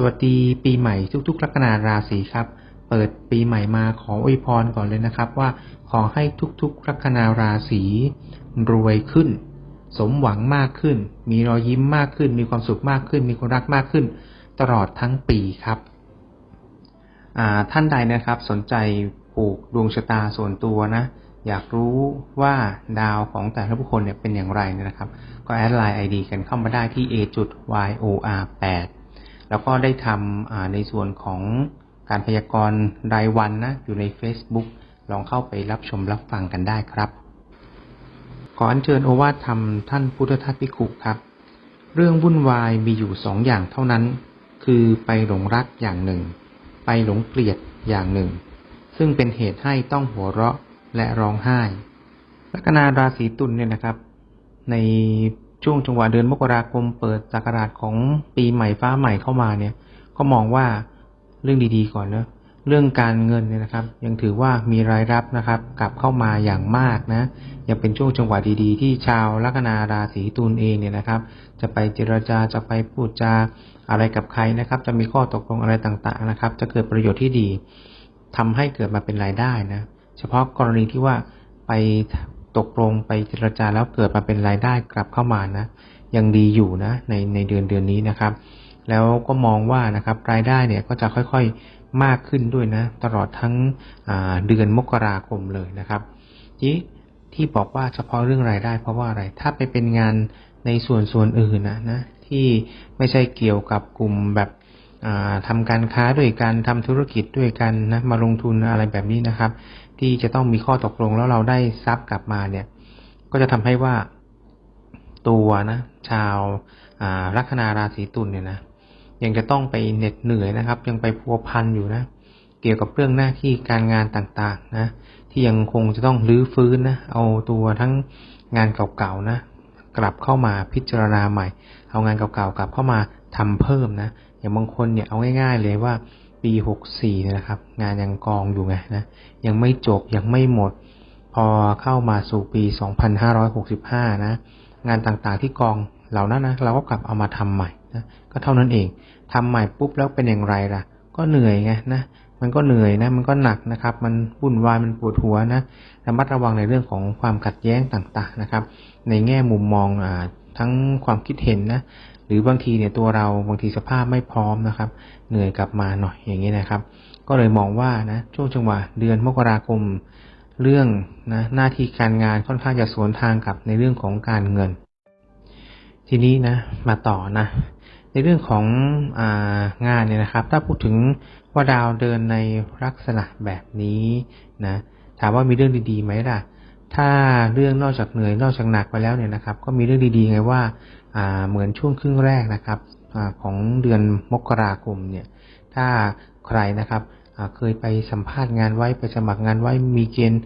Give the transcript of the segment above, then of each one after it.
สวัสดีปีใหม่ทุกๆลัคนาราศีครับ เปิดปีใหม่มาขออวยพรก่อนเลยนะครับว่าขอให้ทุกๆลัคนาราศีรวยขึ้น สมหวังมากขึ้น มีรอยยิ้มมากขึ้น มีความสุขมากขึ้น มีคนรักมากขึ้น ตลอดทั้งปีครับท่านใดนะครับสนใจปลูกดวงชะตาส่วนตัวนะ อยากรู้ว่าดาวของแต่ละบุคคลเนี่ยเป็นอย่างไรนะครับ ก็แอดไลน์ไอดีกันเข้ามาได้ที่ a y o r 8 แล้วก็ได้ทำในส่วนของการพยากรณ์รายวันนะอยู่ใน Facebook ลองเข้าไปรับชมรับฟังกันได้ครับขออัญเชิญโอวาทธรรมท่านพุทธทาสพิคุครับ เรื่องวุ่นวายมีอยู่สองอย่างเท่านั้น คือไปหลงรักอย่างหนึ่ง ไปหลงเกลียดอย่างหนึ่ง ซึ่งเป็นเหตุให้ต้องหัวเราะและร้องไห้ลัคนาราศีตุลเนี่ยนะครับ ใน ช่วงจังหวะเดือนมกราคมเปิดสักราชของปีใหม่ฟ้าใหม่เข้ามาเนี่ย ก็มองว่าเรื่องดีๆก่อนเนะเรื่องการเงินเนี่ยนะครับ ยังถือว่ามีรายรับนะครับ กลับเข้ามาอย่างมากนะ ยังเป็นช่วงจังหวะดีๆ ที่ชาวลัคนาราศีตุลเองเนี่ยนะครับ จะไปเจรจาจะไปพูดจาอะไรกับใครนะครับ จะมีข้อตกลงอะไรต่างๆนะครับ จะเกิดประโยชน์ที่ดีทำให้เกิดมาเป็นรายได้นะ เฉพาะกรณีที่ว่าไป ตกลงไปเจรจาแล้วเกิดมาเป็นรายได้กลับเข้ามานะ ยังดีอยู่นะ ในในเดือนเดือนนี้นะครับ แล้วก็มองว่านะครับ รายได้เนี่ยก็จะค่อยๆมากขึ้นด้วยนะ ตลอดทั้งเดือนมกราคมเลยนะครับที่ที่บอกว่าเฉพาะเรื่องรายได้ เพราะว่าอะไร ถ้าไปเป็นงานในส่วนส่วนอื่นนะนะที่ไม่ใช่เกี่ยวกับกลุ่มแบบทำการค้าด้วยกันทำธุรกิจด้วยกันนะมาลงทุนอะไรแบบนี้นะครับ ที่จะต้องมีข้อตกลงแล้วเราได้ทรัพย์กลับมาเนี่ย ก็จะทำให้ว่าตัวนะ ชาวลัคนาราศีตุลเนี่ยนะยังจะต้องไปเหน็ดเหนื่อยนะครับ ยังไปพัวพันอยู่นะ เกี่ยวกับเรื่องหน้าที่การงานต่างๆนะ ที่ยังคงจะต้องรื้อฟื้นนะเอาตัวทั้งงานเก่าๆนะ กลับเข้ามาพิจารณาใหม่ เอางานเก่าๆกลับเข้ามาทำเพิ่มนะอย่างบางคนเนี่ยเอาง่าย ๆ เลยว่า ปีหกสี่นะครับ งานยังกองอยู่ไงนะยังไม่จบยังไม่หมด พอเข้ามาสู่ปีสองพันห้ารอยกสิบห้านะงานต่างๆที่กองเหล่านั้นนะเราก็กลับเอามาทำใหม่นะก็เท่านั้นเองทำใหม่ปุ๊บแล้วเป็นอย่างไรล่ะ ก็เหนื่อยไงนะมันก็เหนื่อยนะ มันก็หนักนะครับ มันวุ่นวาย มันปวดหัวนะ ระมัดระวังในเรื่องของความขัดแย้งต่างๆนะครับ ในแง่มุมมองอ่า ทั้งความคิดเห็นนะหรือบางทีเนี่ยตัวเราบางทีสภาพไม่พร้อมนะครับ เหนื่อยกลับมาหน่อยอย่างนี้นะครับ ก็เลยมองว่านะช่วงจังหวะเดือนมกราคมเรื่องนะหน้าที่การงานค่อนข้างจะสวนทางกับในเรื่องของการเงิน ทีนี้นะมาต่อนะ ในเรื่องขององานเนี่ยนะครับ ถ้าพูดถึงว่าดาวเดินในลักษณะแบบนี้นะถามว่ามีเรื่องดีๆไหมล่ะ ถ้าเรื่องนอกจากเหนื่อยนอกจากหนักไปแล้วเนี่ยนะครับ ก็มีเรื่องดีๆไงว่าเหมือนช่วงครึ่งแรกนะครับอของเดือนมกราคมเนี่ย ถ้าใครนะครับเคยไปสัมภาษณ์งานไว้ไปสมัครงานไว้มีเกณฑ์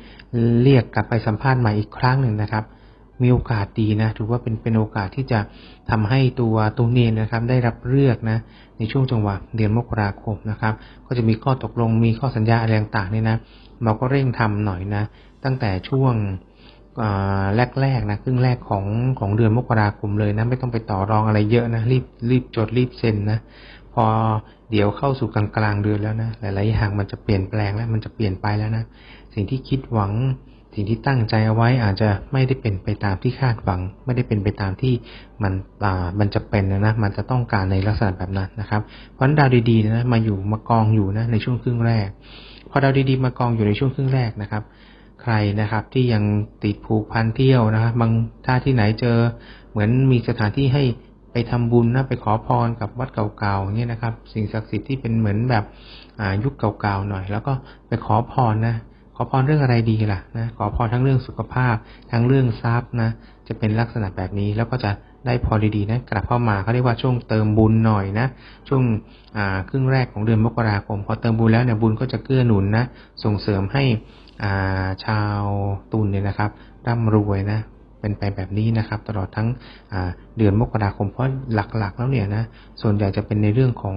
เรียกกลับไปสัมภาษณ์ใหม่อีกครั้งหนึ่งนะครับ มีโอกาสดีนะถือว่าเป็นเป็นโอกาสที่จะทำให้ตัวตัวเนนนะครับ ได้รับเลือกนะในช่วงจังหวะเดือนมกราคมนะครับ ก็จะมีข้อตกลงมีข้อสัญญาอะไรต่างๆนี่นะเราก็เร่งทำหน่อยนะ ตั้งแต่ช่วงแรกๆนะครึ่งแรกของของเดือนมกราคมเลยนะ ไม่ต้องไปต่อรองอะไรเยอะนะรีบรีบจดรีบเซ็นนะพอเดี๋ยวเข้าสู่กลางกลางเดือนแล้วนะหลายๆอย่างมันจะเปลี่ยนแปลงแล้วมันจะเปลี่ยนไปแล้วนะสิ่งที่คิดหวัง สิ่งที่ตั้งใจเอาไว้อาจจะไม่ได้เป็นไปตามที่คาดหวัง ไม่ได้เป็นไปตามที่มันอ่ามันจะเป็นนะมันจะต้องการในลักษณะแบบนั้นนะครับ เพราะดาวดีๆนะมาอยู่มากองอยู่นะในช่วงครึ่งแรก พอดาวดีๆ มากองอยู่ในช่วงครึ่งแรกนะครับ ใครนะครับที่ยังติดผูกพันเที่ยวนะครับบางถ้าที่ไหนเจอ เหมือนมีสถานที่ให้ไปทำบุญนะไปขอพรกับวัดเก่าๆเนี่ยนะครับ สิ่งศักดิ์สิทธิ์ที่เป็นเหมือนแบบยุคเก่าๆหน่อย แล้วก็ไปขอพรนะ อพรเรื่องอะไรดีล่ะนะขอพรทั้งเรื่องสุขภาพ ทั้งเรื่องทรัพย์นะ จะเป็นลักษณะแบบนี้แล้วก็จะได้พอดีๆนะกลับเข้ามาเขาเรียกว่าช่วงเติมบุญหน่อยนะ ช่วงครึ่งแรกของเดือนมกราคมพอเติมบุญแล้วเนี่ยบุญก็จะเกื้อหนุนนะ ส่งเสริมให้ชาวตุลเนี่ยนะครับร่ำรวยนะเป็นไปแบบนี้นะครับ ตลอดทั้งเดือนมกราคมเพราะหลักๆ แล้วเนี่ยนะส่วนใหญ่จะเป็นในเรื่องของ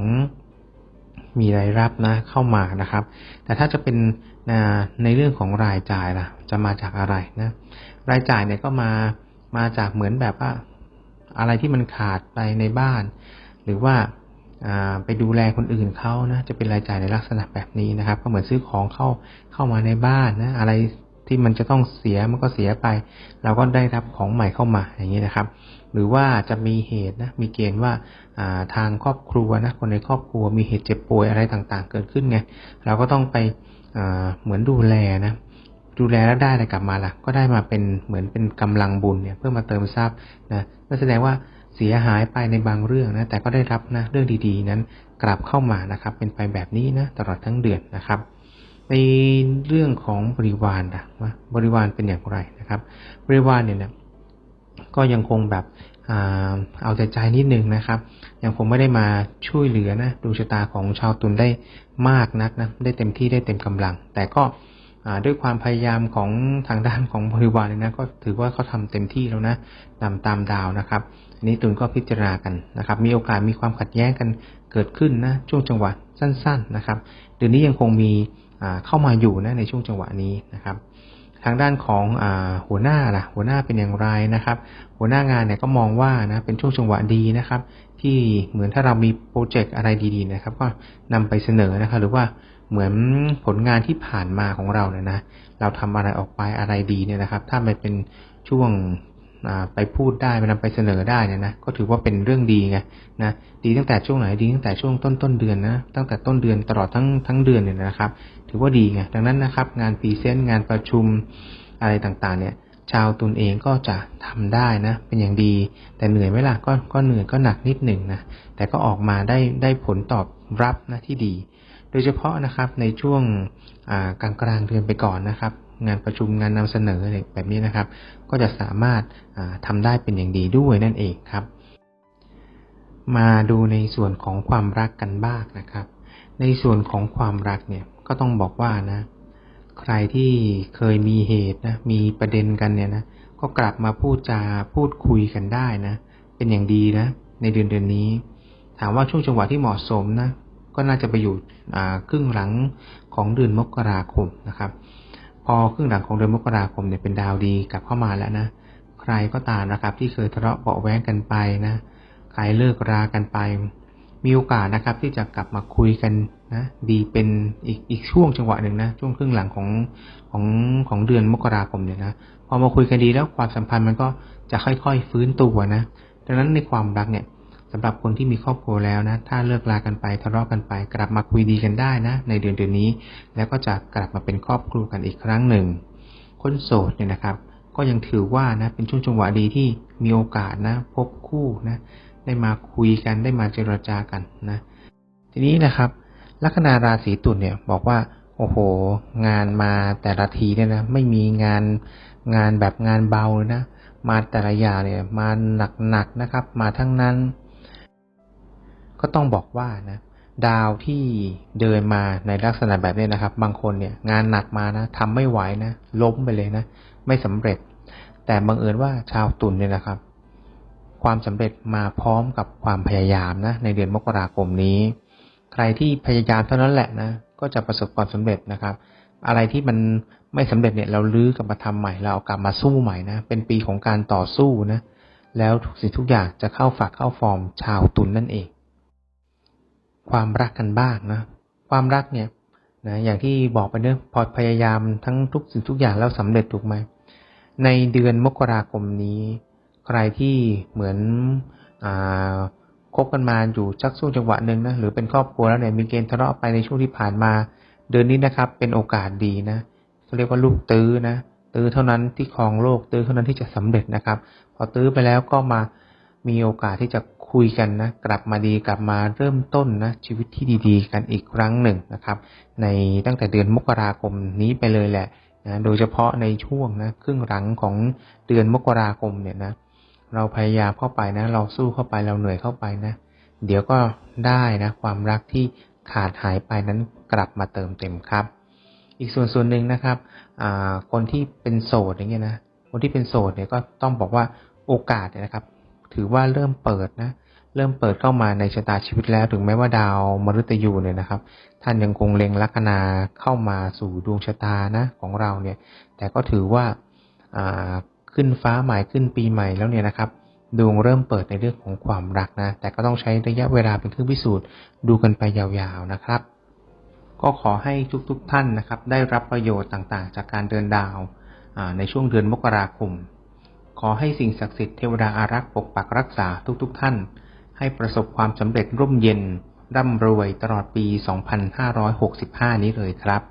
มีรายรับนะเข้ามานะครับ แต่ถ้าจะเป็น ในเรื่องของรายจ่ายล่ะ จะมาจากอะไรนะ รายจ่ายเนี่ยก็มามาจากเหมือนแบบว่าอะไรที่มันขาดไปในบ้าน หรือว่าไปดูแลคนอื่นเขานะจะเป็นรายจ่ายในลักษณะแบบนี้นะครับ ก็เหมือนซื้อของเข้าเข้ามาในบ้านนะ อะไรที่มันจะต้องเสียมันก็เสียไป เราก็ได้รับของใหม่เข้ามาอย่างนี้นะครับ หรือว่าจะมีเหตุนะมีเกณฑ์ว่าาทางครอบครัวนะคนในครอบครัวมีเหตุเจ็บป่วยอะไรต่างๆ เกิดขึ้นไงเราก็ต้องไป เหมือนดูแลนะดูแลแล้วได้อะไรกลับมาล่ะ ก็ได้มาเป็นเหมือนเป็นกำลังบุญเนี่ยเพื่อมาเติมทรัพย์นะนั่นแสดงว่าเสียหายไปในบางเรื่องนะแต่ก็ได้รับนะเรื่องดีๆ นั้นกลับเข้ามานะครับ เป็นไปแบบนี้นะตลอดทั้งเดือนนะครับ ในเรื่องของบริวารนะว่าบริวารเป็นอย่างไรนะครับ บริวารเนี่ยนะก็ยังคงแบบ เอาใจใจนิดนึงนะครับยังคงไม่ได้มาช่วยเหลือนะดวงชะตาของชาวตุลได้มากนักนะได้เต็มที่ได้เต็มกำลัง แต่ก็ด้วยความพยายามของทางด้านของบริวารเนี่ยนะก็ถือว่าเขาทำเต็มที่แล้วนะตามตามดาวนะครับ อันนี้ตุลก็พิจารณากันนะครับ มีโอกาสมีความขัดแย้งกันเกิดขึ้นนะช่วงจังหวะสั้น ๆนะครับเดือนนี้ยังคงมีเข้ามาอยู่นะในช่วงจังหวะนี้นะครับ ทางด้านของอหัวหน้าล่ะ หัวหน้าเป็นอย่างไรนะครับ หัวหน้างานเนี่ยก็มองว่านะเป็นช่วงจังหวะดีนะครับ ที่เหมือนถ้าเรามีโปรเจกต์อะไรดีๆนะครับ ก็นำไปเสนอนะครับ หรือว่าเหมือนผลงานที่ผ่านมาของเราเนี่ยนะ เราทำอะไรออกไปอะไรดีเนี่ยนะครับ ถ้ามันเป็นช่วง ไปพูดได้ไปนำไปเสนอได้เนี่ยนะก็ถือว่าเป็นเรื่องดีไงนะดีตั้งแต่ช่วงไหนดีตั้งแต่ช่วงต้นต้นเดือนนะตั้งแต่ต้นเดือนตลอดทั้งทั้งเดือนเนี่ยนะครับ ถือว่าดีไงดังนั้นนะครับ งานพรีเซนต์งานประชุมอะไรต่างๆ เนี่ย ชาวตุลเองก็จะทำได้นะ เป็นอย่างดี แต่เหนื่อยไหมล่ะก็ก็เหนื่อยก็หนักนิดหนึ่งนะแต่ก็ออกมาได้ได้ผลตอบรับนะที่ดี ดยเฉพาะนะครับในช่วงกลางกลางเดือนไปก่อนนะครับ งานประชุมงานนำเสนออะไรแบบนี้นะครับ ก็จะสามารถทำได้เป็นอย่างดีด้วยนั่นเองครับ มาดูในส่วนของความรักกันบ้างนะครับ ในส่วนของความรักเนี่ยก็ต้องบอกว่านะ ใครที่เคยมีเหตุนะมีประเด็นกันเนี่ยนะก็กลับมาพูดจาพูดคุยกันได้นะ เป็นอย่างดีนะ ในเดือนเดือนนี้ ถามว่าช่วงจังหวะที่เหมาะสมนะ ก็น่าจะไปอยู่ครึ่งหลังของเดือนมกราคมนะครับ พอครึ่งหลังของเดือนมกราคมเนี่ยเป็นดาวดีกลับเข้ามาแล้วนะ ใครก็ตามนะครับ ที่เคยทะเลาะเบาแว้งกันไปนะ ใครเลิกรากันไป มีโอกาสนะครับ ที่จะกลับมาคุยกันนะ ดีเป็นอีกอีกช่วงจังหวะหนึ่งนะ ช่วงครึ่งหลังของของของเดือนมกราคมเนี่ยนะ พอมาคุยกันดีแล้วความสัมพันธ์มันก็จะค่อยๆฟื้นตัวนะ ดังนั้นในความรักเนี่ย สำหรับคนที่มีครอบครัวแล้วนะ ถ้าเลิกลากันไปทะเลาะกันไป กลับมาคุยดีกันได้นะ ในเดือนเดือนนี้ แล้วก็จะกลับมาเป็นครอบครัวกันอีกครั้งหนึ่ง คนโสดเนี่ยนะครับ ก็ยังถือว่านะเป็นช่วงจังหวะดีที่มีโอกาสนะ พบคู่นะ ได้มาคุยกันได้มาเจรจากันนะ ทีนี้นะครับ ลัคนาราศีตุลเนี่ยบอกว่าโอ้โห งานมาแต่ละทีเนี่ยนะไม่มีงานงานแบบงานเบาเลยนะ มาแต่ละอย่างเนี่ยมาหนักๆนะครับ มาทั้งนั้น ก็ต้องบอกว่านะดาวที่เดินมาในลักษณะแบบนี้นะครับ บางคนเนี่ยงานหนักมานะทำไม่ไหวนะล้มไปเลยนะ ไม่สำเร็จ แต่บังเอิญว่าชาวตุลเนี่ยนะครับ ความสำเร็จมาพร้อมกับความพยายามนะ ในเดือนมกราคมนี้ ใครที่พยายามเท่านั้นแหละนะก็จะประสบความสำเร็จนะครับ อะไรที่มันไม่สำเร็จเนี่ยเราลื้อกลับมาทำใหม่เราเอากลับมาสู้ใหม่นะเป็นปีของการต่อสู้นะแล้วทุกสิ่งทุกอย่างจะเข้าฝักเข้าฟอร์มชาวตุลนนั่นเอง ความรักกันบ้างนะ ความรักเนี่ยนะอย่างที่บอกไปเนอะพอพยายามทั้งทุกสิ่งทุกอย่างแล้วสำเร็จถูกไหมในเดือนมกราคมนี้ ใครที่เหมือนอ่าคบกันมาอยู่ชักช่วงจังหวะหนึ่งนะหรือเป็นครอบครัวแล้วเนี่ยมีเกณฑ์ทะเลาะไปในช่วงที่ผ่านมา เดือนนี้นะครับ เป็นโอกาสดีนะเขาเรียกว่าลูกตื้อนะตื้อเท่านั้นที่ครองโลกตื้อเท่านั้นที่จะสำเร็จนะครับ พอตื้อไปแล้วก็มามีโอกาสที่จะ คุยกันนะกลับมาดีกลับมาเริ่มต้นนะชีวิตที่ดีๆ กันอีกครั้งหนึ่งนะครับ ในตั้งแต่เดือนมกราคมนี้ไปเลยแหละนะโดยเฉพาะในช่วงนะครึ่งหลังของเดือนมกราคมเนี่ยนะเราพยายามเข้าไปนะ เราสู้เข้าไปเราเหนื่อยเข้าไปนะ เดี๋ยวก็ได้นะ ความรักที่ขาดหายไปนั้นกลับมาเติมเต็มครับ อีกส่วนส่วนหนึ่งนะครับคนที่เป็นโสดอย่างเงี้ยนะคนที่เป็นโสดเนี่ยก็ต้องบอกว่าโอกาสเนี่ยนะครับ ถือว่าเริ่มเปิดนะ เริ่มเปิดเข้ามาในชะตาชีวิตแล้วถึงแม้ว่าดาวมฤตยูเนี่ยนะครับ ท่านยังคงเล็งลัคนาเข้ามาสู่ดวงชะตานะของเราเนี่ย แต่ก็ถือว่าขึ้นฟ้าใหม่ขึ้นปีใหม่แล้วเนี่ยนะครับดวงเริ่มเปิดในเรื่องของความรักนะ แต่ก็ต้องใช้ระยะเวลาเป็นเครื่องพิสูจน์ดูกันไปยาวๆนะครับ ก็ขอให้ทุกๆท่านนะครับ ได้รับประโยชน์ต่างๆ จากการเดินดาวในช่วงเดือนมกราคม ขอให้สิ่งศักดิ์สิทธิ์เทวดาอารักษ์ปกปักรักษาทุกๆท่าน ให้ประสบความสำเร็จร่มเย็น ร่ำรวยตลอดปี 2565 นี้เลยครับ